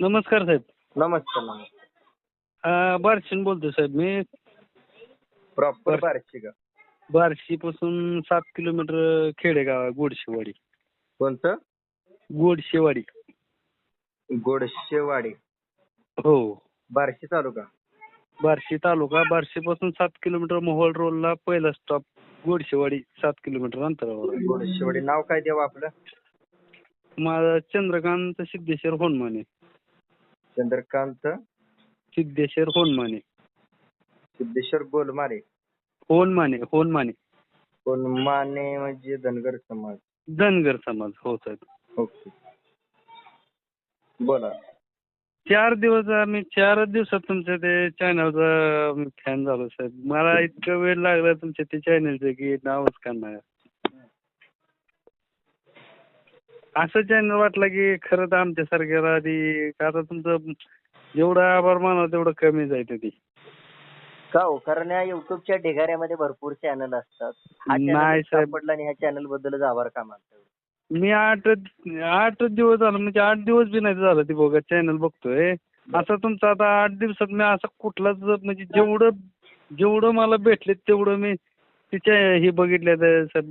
नमस्कार साहेब. नमस्ते अं, बार्शीहून बोलतोय साहेब मी. प्रॉपर बर. बारशी का? बार्शीपासून सात किलोमीटर खेडेगाव आहे गोडशेवाडी. कोणतं? गोडशेवाडी. गोडशेवाडी. हो. बारशी तालुका. बार्शी तालुका बार्शीपासून सात किलोमीटर मोहोळ रोडला पहिला स्टॉप गोडशेवाडी सात किलोमीटर अंतरावर आहे. गोडशेवाडी नाव काय देऊ आपलं? माझा चंद्रकांत सिद्धेश्वर होनमाने. चंद्रकांत सिद्धेश्वर होनमाने. सिद्धेश्वर गोलमारे होनमाने होनमाने. गोलमाने म्हणजे धनगर समाज. धनगर समाज हो साहेब. ओके. बोला. चार दिवस आम्ही चारच दिवसात तुमच्या ते चॅनलचा फॅन झालो साहेब. मला इतका वेळ लागला तुमच्या ते चॅनलचं की नावच का नाही असं चॅनल वाटलं की खरं तर आमच्यासारख्याला आधी आता तुमचं जेवढं आभार मानावं तेवढं कमीच आहे ते. का हो? कारण या युट्यूबच्या ढिगाऱ्यामध्ये भरपूर चॅनल असतात. हा नाही चॅनल साहेब. सापडला आणि ह्या चॅनल बद्दलच आभार का मानतो मी आठ आठ दिवस झालं म्हणजे आठ दिवस बी नाही झालं ते बघा चॅनल बघतोय. असं तुमचं आता आठ दिवसात मी असं कुठलाच म्हणजे जेवढं जेवढं मला भेटले तेवढं मी तिच्या हे बघितल्या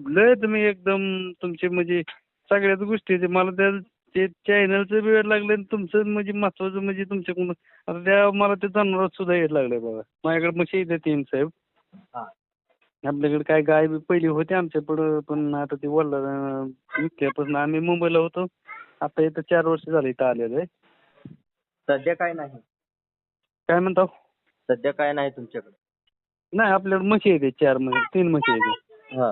लय तुम्ही एकदम तुमचे म्हणजे सगळ्याच गोष्टी मला त्या ते चॅनलचं बी वेळ लागलं आणि तुमचं म्हणजे महत्वाचं म्हणजे तुमच्याकडून. आता त्या मला ते जनावरात सुद्धा येत लागलंय बघा. माझ्याकडे म्हशी येते तीन साहेब. हा. आपल्याकडे काय गाय बी पहिली होती आमच्याकडं पण आता ती वडला विकल्यापासून आम्ही मुंबईला होतो. आता इथं चार वर्ष झाले इथं आलेलो आहे. सध्या काय नाही. काय म्हणता? सध्या काय नाही तुमच्याकडे. नाही आपल्याकडे म्हशी येते चार म्हशी तीन म्हशी येते हा.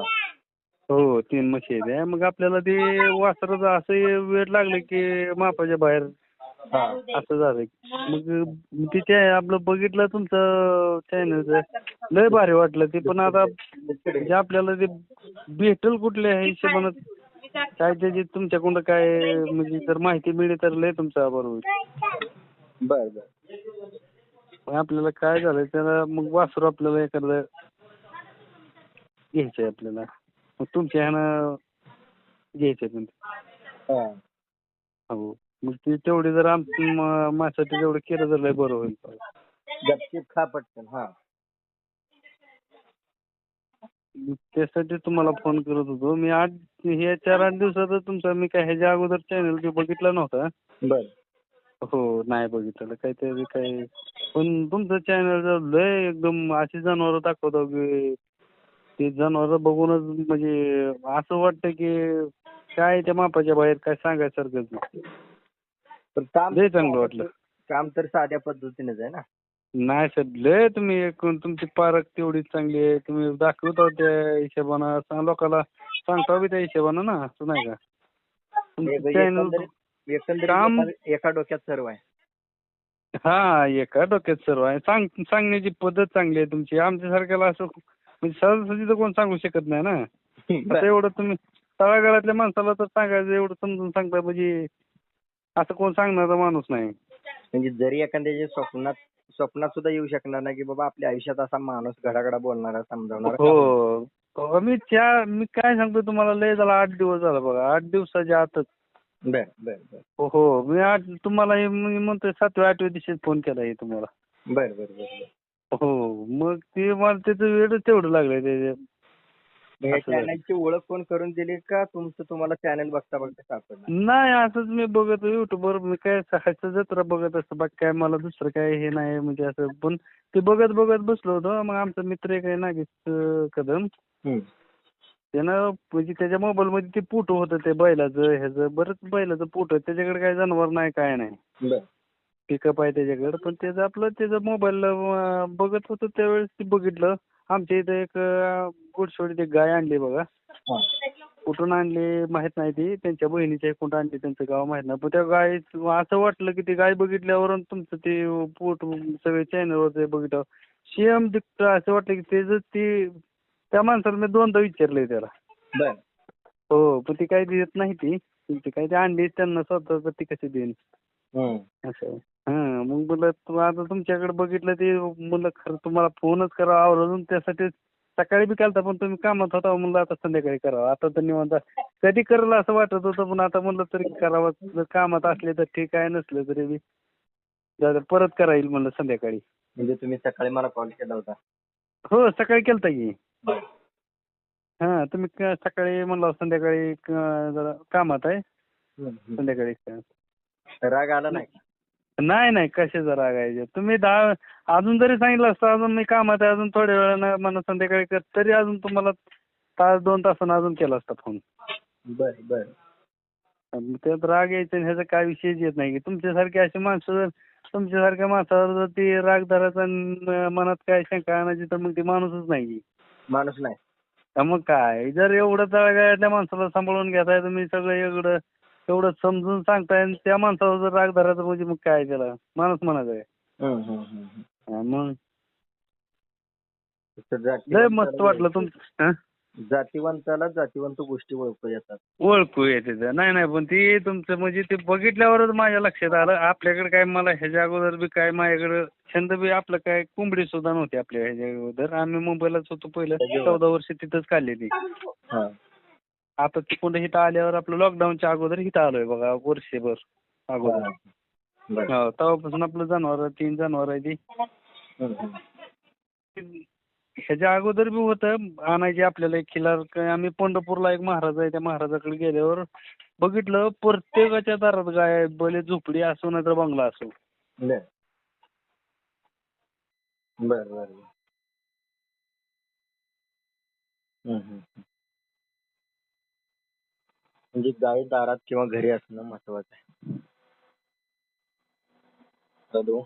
हो तीन म्हशी येते मग आपल्याला ते वासराचं असं वेळ लागलं की मापाच्या बाहेर हा. असं झालं. मग तिथे आपलं बघितलं तुमचं चॅनलचं लय भारी वाटलं ते पण आता म्हणजे आपल्याला ते भेटल कुठल्या हिशोबानं? काय त्याची तुमच्याकडून काय म्हणजे जर माहिती मिळेल तर लय तुमचा आभार होईल. बर बर. पण आपल्याला काय झालं त्याला मग वासरू आपल्याला एखादं घ्यायचंय आपल्याला. मग तुमच्या ह्यानं घ्यायचंय पण हा. हो. मग ते तेवढे जर आम म- माझ्यासाठी तेवढं केलं तर लय बरं होईल. गपचीप खा पटकन हा. मग त्यासाठी तुम्हाला फोन करत होतो. मी आठ हे चार आठ दिवसात तुमचा मी काय ह्याच्या अगोदर चॅनल बघितला नव्हता. बर. हो नाही बघितलेलं. काहीतरी काय पण तुमचं चॅनल लय एकदम अशी जनावरं दाखवतो की ते जनावरं बघूनच म्हणजे असं वाटतं की काय त्या मापाच्या बाहेर काय सांगायसारखंच नाही. पण काम लय चांगलं वाटलं. काम तर साध्या पद्धतीनेच आहे ना? नाही सर लय तुम्ही एकूण तुमची पारख तेवढी चांगली आहे. तुम्ही दाखवता त्या हिशोबानं सांग लोकांना सांगता बी त्या हिशोबानं ना असं नाही का? तुमचं चॅनल एकंदरीत एकंदरीत काम- एका- एका डोक्यात सर्व आहे. हा एका डोक्यात सर्व आहे. सांग सांगण्याची पद्धत चांगली आहे तुमची. आमच्यासारख्याला असं म्हणजे सहजासहजी तर कोण सांगू शकत नाही ना? आता एवढं तुम्ही तळागाळातल्या माणसाला तर सांगायचं एवढं समजून सांगता म्हणजे असं कोण सांगणारा माणूस नाही. म्हणजे जरी एखाद्याच्या स्वप्नात स्वप्नात सुद्धा येऊ शकणार नाही की बाबा आपल्या आयुष्यात असा माणूस घडाघडा बोलणारा समजावणारा हो. मी त्या मी काय सांगतो तुम्हाला लय झाला आठ दिवस झाला बघा आठ दिवसाच्या आतच. बर बर बर. हो, हो. मी आठ तुम्हाला मी म्हणतोय सातव्या आठव्या दिवशी फोन केला हे तुम्हाला. बर बर बर. हो मग ते मला त्याचं वेळ तेवढं लागलंय ते. मग या असं झालं. चॅनलची ओळख कोण करून दिली का तुमचं तुम्हाला चॅनल बघता बघता सापडलं नाही असंच मी बघत युट्यूबवर. मी काय सकाळचं जत्रा बघत असतो बाकी काय मला दुसरं काय हे नाही म्हणजे असं. पण ते बघत बघत बसलो होतो. मग आमचा मित्र एक आहे नागेश अं, कदम. त्यानं म्हणजे त्याच्या मोबाईल मध्ये ते फोटो होतं ते बैलाचं ह्याचं. बरंच बैलाचं फोटो त्याच्याकडे काय जनावर नाही काय नाही. बर. पिकअप आहे त्याच्याकडे. पण त्याचं आपलं त्याचं मोबाईल बघत होतो त्यावेळेस ते बघितलं. आमच्या इथं एक एक गाय आणली बघा. कुठून आणली माहीत नाही ती. त्यांच्या बहिणीच्या कुठून आणली त्यांचं गाव माहीत नाही. पण त्या गाय असं वाटलं की ती गाय बघितल्यावर तुमचं ते पोट सगळे चॅनलवर बघितलं सेम दिसतं असं वाटलं की त्याचं ते त्या माणसाला मी दोनदा विचारलंय त्याला. हो पण ती काही देत नाही ती. ती काही ती आणली त्यांना स्वतः ती कशी देईन. असं आहे. हा मग म्हणलं तू आता तुमच्याकडे बघितलं ते म्हणलं खरं तुम्हाला फोनच करा आवर्जून त्यासाठी सकाळी बी केलता पण तुम्ही कामात होता म्हणलं आता संध्याकाळी करावं. आता तर निवांत. कधी करलं असं वाटत होतं पण आता म्हणलं तरी करावं जर कामात असले तर ठीक आहे नसलं तरी बी. जरा परत करा येईल म्हणलं संध्याकाळी. म्हणजे तुम्ही सकाळी मला कॉल केला होता. हो सकाळी केलता की. हां तुम्ही क- सकाळी म्हणलं संध्याकाळी क- जरा कामात आहे. संध्याकाळी करा. राग आला नाही नाही नाही कशाचा रागायचे तुम्ही दहा अजून जरी सांगितलं असतं अजून मी कामात आहे अजून थोड्या वेळानं मला संध्याकाळी कर तरी अजून तुम्हाला तास दोन तासानं अजून केला असता फोन बर बर. त्यात राग यायचा आणि ह्याचा काय विषयच येत नाही. की तुमच्यासारखे असे माणसं जर तुमच्यासारख्या माणसावर जर ती राग धरायचा आणि मनात काय शंका आणायची तर मग ती माणूसच नाही. माणूस नाही. मग काय? जर एवढं त्या माणसाला सांभाळून घेताय तुम्ही सगळं एवढं एवढं समजून सांगताय आणि त्या माणसावर जर राग धरायचा म्हणजे मग काय त्याला? माणूस म्हणायचं आहे. हा, मग? तर लय जातीवंताला मस्त वाटलं तुमचं हा? जातीवंताला जातीवंत गोष्टी ओळखू येतात. ओळखू येते ते. नाही नाही पण ती तुमचं म्हणजे ते बघितल्यावरच माझ्या लक्षात आलं. आपल्याकडे काय मला ह्याच्या अगोदर बी काय माझ्याकडे छंद बी आपलं काय कोंबडी सुद्धा नव्हती आपल्या ह्याच्या अगोदर. आम्ही मुंबईलाच होतो पहिलं. चौदा वर्ष तिथंच काढली ती हा. आता तिकडून इथं आल्यावर आपलं लॉकडाऊनच्या अगोदर इथं आलोय बघा वर्षभर अगोदर बर हो तेव्हापासून आपलं जनावर तीन जनावर आहे ती. ह्याच्या अगोदर बी होतं आणायचे आपल्याला एक खिलार क- आम्ही पंढरपूरला एक महाराज आहे त्या महाराजाकडे गेल्यावर बघितलं प्रत्येकाच्या दारात गाय आहे. भले झोपडी असो नाही तर बंगला असो बर बर बर बर. हम्म, हम्म, हम्म. म्हणजे गाय दारात किंवा घरी असणं महत्वाचं आहे. हॅलो.